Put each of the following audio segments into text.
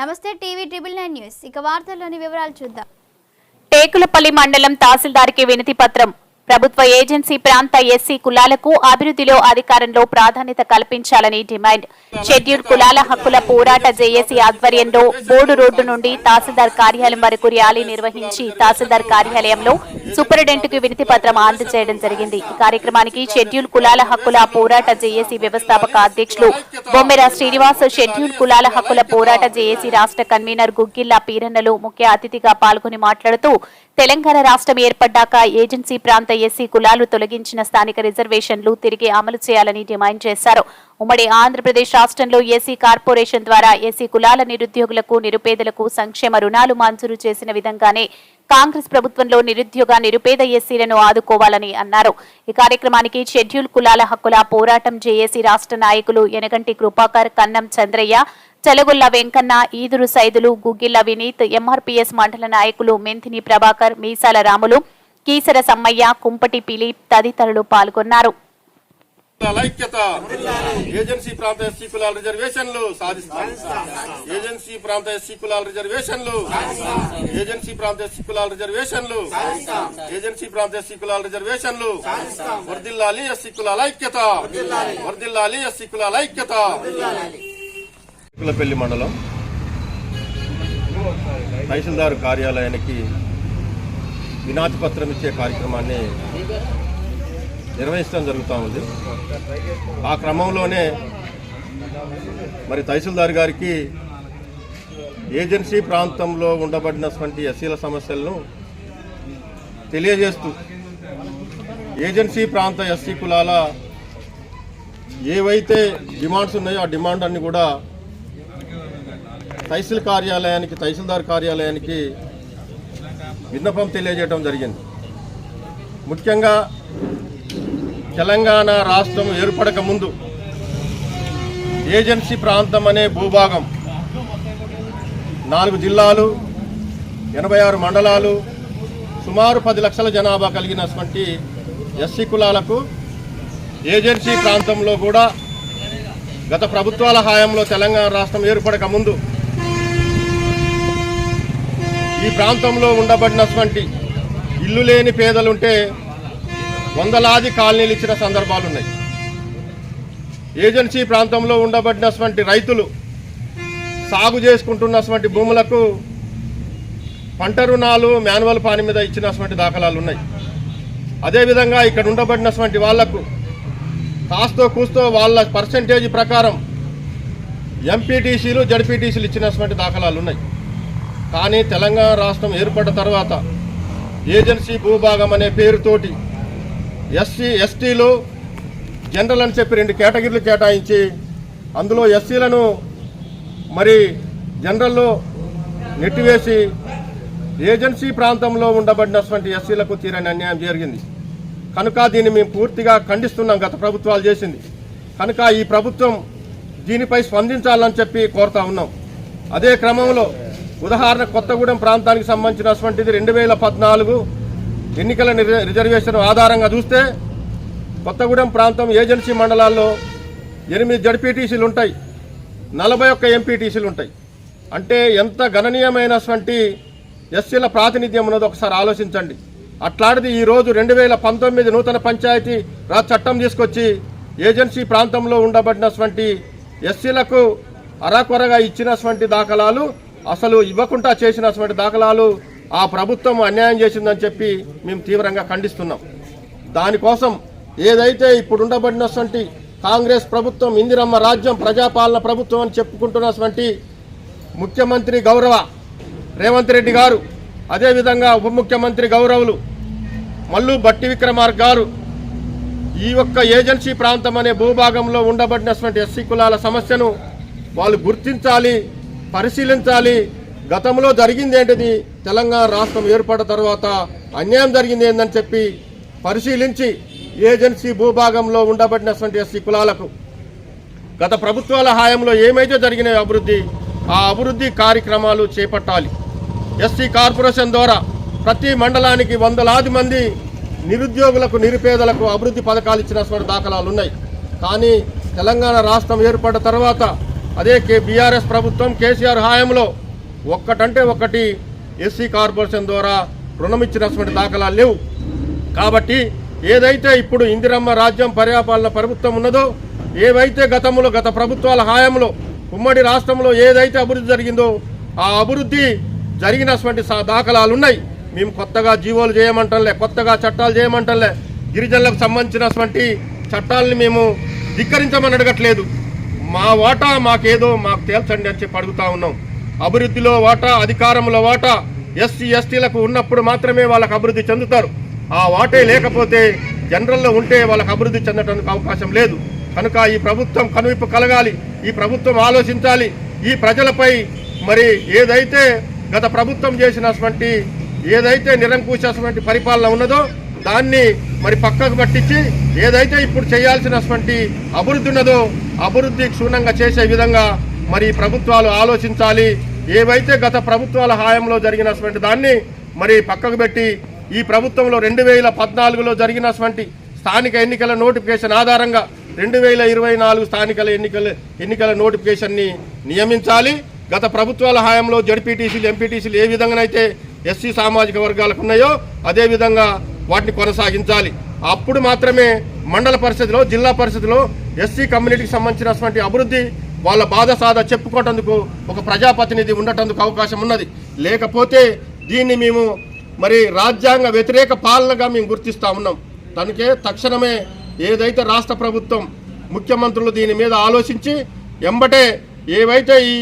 నమస్తే TV triple nine news. ఇక వార్తల్లోని వివరాలు చూద్దాం. టేకులపల్లి మండలం తహసీల్దార్కి వినతి పత్రం. ప్రభుత్వ ఏజెన్సీ ప్రాంత ఎస్సీ కులాలకు అభివృద్ధిలో అధికారంలో ప్రాధాన్యత కల్పించాలని డిమాండ్. షెడ్యూల్ కులాల హక్కుల పోరాట జేఏసీ ఆధ్వర్యంలో బోర్డు రోడ్డు నుండి తహసీల్దార్ కార్యాలయం వరకు ర్యాలీ నిర్వహించి తహసీల్దార్ కార్యాలయంలో సూపరింటెండెంట్కు వినతి పత్రం అందజేయడం జరిగింది. ఈ కార్యక్రమానికి షెడ్యూల్ కులాల హక్కుల పోరాట జేఏసీ వ్యవస్థాపక అధ్యక్షులు బొమ్మెర శ్రీనివాస్ షెడ్యూల్ కులాల హక్కుల పోరాట జేఏసీ రాష్ట్ర కన్వీనర్ గుగ్గిల్లా పీరన్నలు ముఖ్య అతిథిగా పాల్గొని మాట్లాడుతూ తెలంగాణ రాష్ట్రం ఏర్పడ్డాక ఏజెన్సీ ప్రాంత ఎస్సీ కులాలు తొలగించిన స్థానిక రిజర్వేషన్లు తిరిగి అమలు చేయాలని డిమాండ్ చేశారు. ఉమ్మడి ఆంధ్రప్రదేశ్ రాష్ట్రంలో ఎస్సీ కార్పొరేషన్ ద్వారా ఎస్సీ కులాల నిరుద్యోగులకు నిరుపేదలకు సంక్షేమ రుణాలు మంజూరు చేసిన విధంగానే కాంగ్రెస్ ప్రభుత్వంలో నిరుద్యోగ నిరుపేద ఎస్సీలను ఆదుకోవాలని అన్నారు. ఈ కార్యక్రమానికి షెడ్యూల్ కులాల హక్కుల పోరాటం జేఏసీ రాష్ట్ర నాయకులు ఎనగంటి కృపాకర్ కన్నం చంద్రయ్య చెలగుల్ల వెంకన్న ఈదురు సైదులు గుగ్గిల్ల వినీత్ ఎంఆర్పీఎస్ మండల నాయకులు మెంతిని ప్రభాకర్ మీసాల రాములు కీసర సమ్మయ్య కుంపటి పిలీప్ తదితరులు పాల్గొన్నారు. కులాల ఐక్యత ఏజెన్సీ ప్రాంత ఎస్సీ కులాల రిజర్వేషన్లు సాధిస్తాం. ఏజెన్సీ ప్రాంత ఎస్సీ కులాల రిజర్వేషన్లు ఏజెన్సీ ప్రాంత ఎస్సీ కులాల రిజర్వేషన్లు ఏజెన్సీ ప్రాంత ఎస్సీ కులాల రిజర్వేషన్లు వర్దిల్లాలి ఎస్సీ కులాల ఐక్యత. వర్దిల్లాలి ఎస్సీ కులాల ఐక్యత. కులపల్లి మండలం. తహసీల్దార్ కార్యాలయానికి వినాతి పత్రం ఇచ్చే కార్యక్రమాన్ని నిర్వహించడం జరుగుతూ ఉంది. ఆ క్రమంలోనే మరి తహసీల్దార్ గారికి ఏజెన్సీ ప్రాంతంలో ఉండబడినటువంటి ఎస్సీల సమస్యలను తెలియజేస్తూ ఏజెన్సీ ప్రాంత ఎస్సీ కులాల ఏవైతే డిమాండ్స్ ఉన్నాయో ఆ డిమాండ్ అన్ని కూడా తహసీల్ కార్యాలయానికి తహసీల్దార్ కార్యాలయానికి విన్నపం తెలియజేయడం జరిగింది. ముఖ్యంగా తెలంగాణ రాష్ట్రం ఏర్పడక ముందు ఏజెన్సీ ప్రాంతం అనే భూభాగం నాలుగు జిల్లాలు ఎనభై ఆరు మండలాలు సుమారు పది లక్షల జనాభా కలిగినటువంటి ఎస్సీ కులాలకు ఏజెన్సీ ప్రాంతంలో కూడా గత ప్రభుత్వాల హయాంలో తెలంగాణ రాష్ట్రం ఏర్పడక ముందు ఈ ప్రాంతంలో ఉండబడినటువంటి ఇల్లు లేని పేదలుంటే వందలాది కాలనీలు ఇచ్చిన సందర్భాలు ఉన్నాయి. ఏజెన్సీ ప్రాంతంలో ఉండబడినటువంటి రైతులు సాగు చేసుకుంటున్నటువంటి భూములకు పంట రుణాలు మాన్యువల్ పాని మీద ఇచ్చినటువంటి దాఖలాలు ఉన్నాయి. అదేవిధంగా ఇక్కడ ఉండబడినటువంటి వాళ్ళకు కాస్తో కూస్తో వాళ్ళ పర్సంటేజ్ ప్రకారం ఎంపీటీసీలు జడ్పీటీసీలు ఇచ్చినటువంటి దాఖలాలు ఉన్నాయి. కానీ తెలంగాణ రాష్ట్రం ఏర్పడ్డ తర్వాత ఏజెన్సీ భూభాగం అనే పేరుతోటి ఎస్సీ ఎస్టీలు జనరల్ అని చెప్పి రెండు కేటగిరీలు కేటాయించి అందులో ఎస్సీలను మరి జనరల్లో నెట్టివేసి ఏజెన్సీ ప్రాంతంలో ఉండబడినటువంటి ఎస్సీలకు తీరని అన్యాయం జరిగింది. కనుక దీన్ని మేము పూర్తిగా ఖండిస్తున్నాం గత ప్రభుత్వాలు చేసింది. కనుక ఈ ప్రభుత్వం దీనిపై స్పందించాలని చెప్పి కోరుతా ఉన్నాం. అదే క్రమంలో ఉదాహరణ కొత్తగూడెం ప్రాంతానికి సంబంధించినటువంటిది రెండు వేల పద్నాలుగు ఎన్నికల రిజర్వేషన్ ఆధారంగా చూస్తే కొత్తగూడెం ప్రాంతం ఏజెన్సీ మండలాల్లో ఎనిమిది జడ్పీటీసీలు ఉంటాయి. నలభై ఒక్క ఎంపీటీసీలు ఉంటాయి. అంటే ఎంత గణనీయమైనటువంటి ఎస్సీల ప్రాతినిధ్యం ఉన్నది ఒకసారి ఆలోచించండి. అట్లాంటిది ఈరోజు రెండు వేల పంతొమ్మిది నూతన పంచాయతీ రాజ్ చట్టం తీసుకొచ్చి ఏజెన్సీ ప్రాంతంలో ఉండబడినటువంటి ఎస్సీలకు అరాకొరగా ఇచ్చినటువంటి దాఖలాలు అసలు ఇవ్వకుండా చేసినటువంటి దాఖలాలు ఆ ప్రభుత్వం అన్యాయం చేసిందని చెప్పి మేము తీవ్రంగా ఖండిస్తున్నాం. దానికోసం ఏదైతే ఇప్పుడు ఉండబడినటువంటి కాంగ్రెస్ ప్రభుత్వం ఇందిరమ్మ రాజ్యం ప్రజాపాలన ప్రభుత్వం అని చెప్పుకుంటున్నటువంటి ముఖ్యమంత్రి గౌరవ రేవంత్ రెడ్డి గారు అదేవిధంగా ఉప ముఖ్యమంత్రి గౌరవులు మల్లు బట్టి విక్రమార్ గారు ఈ యొక్క ఏజెన్సీ ప్రాంతం అనే భూభాగంలో ఉండబడినటువంటి ఎస్సీ కులాల సమస్యను వాళ్ళు గుర్తించాలి పరిశీలించాలి. గతంలో జరిగింది ఏంటిది? తెలంగాణ రాష్ట్రం ఏర్పడిన తర్వాత అన్యాయం జరిగింది ఏందని చెప్పి పరిశీలించి ఏజెన్సీ భూభాగంలో ఉండబడినటువంటి ఎస్సీ కులాలకు గత ప్రభుత్వాల హాయంలో ఏమైతే జరిగిన అభివృద్ధి ఆ అభివృద్ధి కార్యక్రమాలు చేపట్టాలి. ఎస్సీ కార్పొరేషన్ ద్వారా ప్రతి మండలానికి వందలాది మంది నిరుద్యోగులకు నిరుపేదలకు అభివృద్ధి పథకాలు ఇచ్చినటువంటి దాఖలాలు ఉన్నాయి. కానీ తెలంగాణ రాష్ట్రం ఏర్పడ్డ తర్వాత అదే కే బీఆర్ఎస్ ప్రభుత్వం కేసీఆర్ హాయంలో ఒక్కటంటే ఒక్కటి ఎస్సీ కార్పొరేషన్ ద్వారా రుణం ఇచ్చినటువంటి దాఖలాలు లేవు. కాబట్టి ఏదైతే ఇప్పుడు ఇందిరమ్మ రాజ్యం పర్యాపాలన ప్రభుత్వం ఉన్నదో ఏవైతే గతంలో గత ప్రభుత్వాల హాయంలో ఉమ్మడి రాష్ట్రంలో ఏదైతే అభివృద్ధి జరిగిందో ఆ అభివృద్ధి జరిగినటువంటి సా- దాఖలాలు ఉన్నాయి మేము కొత్తగా జీవోలు చేయమంటలే కొత్తగా చట్టాలు చేయమంటలే గిరిజనులకు సంబంధించినటువంటి చట్టాలని మేము ధిక్కరించమని అడగట్లేదు. మా వాటా మాకేదో మాకు తేల్చండి అని చెప్పి అడుగుతా ఉన్నాం. అభివృద్ధిలో వాటా అధికారంలో వాటా ఎస్సీ ఎస్టీలకు ఉన్నప్పుడు మాత్రమే వాళ్ళకు అభివృద్ధి చెందుతారు. ఆ వాటే లేకపోతే జనరల్లో ఉంటే వాళ్ళకు అభివృద్ధి చెందడానికి అవకాశం లేదు. కనుక ఈ ప్రభుత్వం కనువిప్పు కలగాలి ఈ ప్రభుత్వం ఆలోచించాలి. ఈ ప్రజలపై మరి ఏదైతే గత ప్రభుత్వం చేసినటువంటి ఏదైతే నిరంకుశటువంటి పరిపాలన ఉన్నదో దాన్ని మరి పక్కకు పట్టించి ఏదైతే ఇప్పుడు చేయాల్సినటువంటి అభివృద్ధి ఉన్నదో అభివృద్ధి క్షుణ్ణంగా చేసే విధంగా మరి ప్రభుత్వాలు ఆలోచించాలి. ఏవైతే గత ప్రభుత్వాల హాయంలో జరిగినటువంటి దాన్ని మరి పక్కకు పెట్టి ఈ ప్రభుత్వంలో రెండు వేల పద్నాలుగులో జరిగినటువంటి స్థానిక ఎన్నికల నోటిఫికేషన్ ఆధారంగా రెండు వేల ఇరవై నాలుగు స్థానికల ఎన్నికల ఎన్నికల నోటిఫికేషన్ని నియమించాలి. గత ప్రభుత్వాల హయాంలో జడ్పీటీసీలు ఎంపీటీసీలు ఏ విధంగానైతే ఎస్సీ సామాజిక వర్గాలకు ఉన్నాయో అదే విధంగా వాటిని కొనసాగించాలి. అప్పుడు మాత్రమే మండల పరిషత్లో జిల్లా పరిషత్లో ఎస్సీ కమ్యూనిటీకి సంబంధించినటువంటి అభివృద్ధి వాళ్ళ బాధ సాధ చెప్పుకోవటందుకు ఒక ప్రజాప్రతినిధి ఉండటందుకు అవకాశం ఉన్నది. లేకపోతే దీన్ని మేము మరి రాజ్యాంగ వ్యతిరేక పాలనగా మేము గుర్తిస్తా ఉన్నాం. తనకే తక్షణమే ఏదైతే రాష్ట్ర ప్రభుత్వం ముఖ్యమంత్రులు దీని మీద ఆలోచించి ఎంబటే ఏవైతే ఈ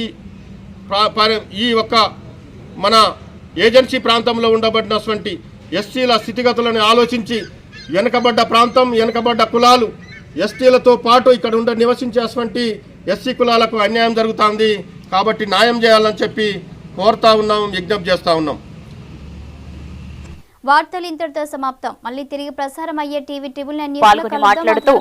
ఈ యొక్క మన ఏజెన్సీ ప్రాంతంలో ఉండబడినటువంటి ఎస్సీల స్థితిగతులను ఆలోచించి వెనుకబడ్డ ప్రాంతం వెనుకబడ్డ కులాలు ఎస్టీలతో పాటు ఇక్కడ ఉండ నివసించేటువంటి ఎస్సీ కులాలకు అన్యాయం జరుగుతుంది. కాబట్టి న్యాయం చేయాలని చెప్పి కోరుతా ఉన్నాం విజ్ఞప్తి చేస్తా ఉన్నాం. వార్తలు ఇంతటితో సమాప్తం. మళ్ళీ తిరిగి ప్రసారం అయ్యే టీవీ ట్రిబుల్ నైన్ న్యూస్లో పాల్గొని కలుద్దాం. మాట్లాడుతూ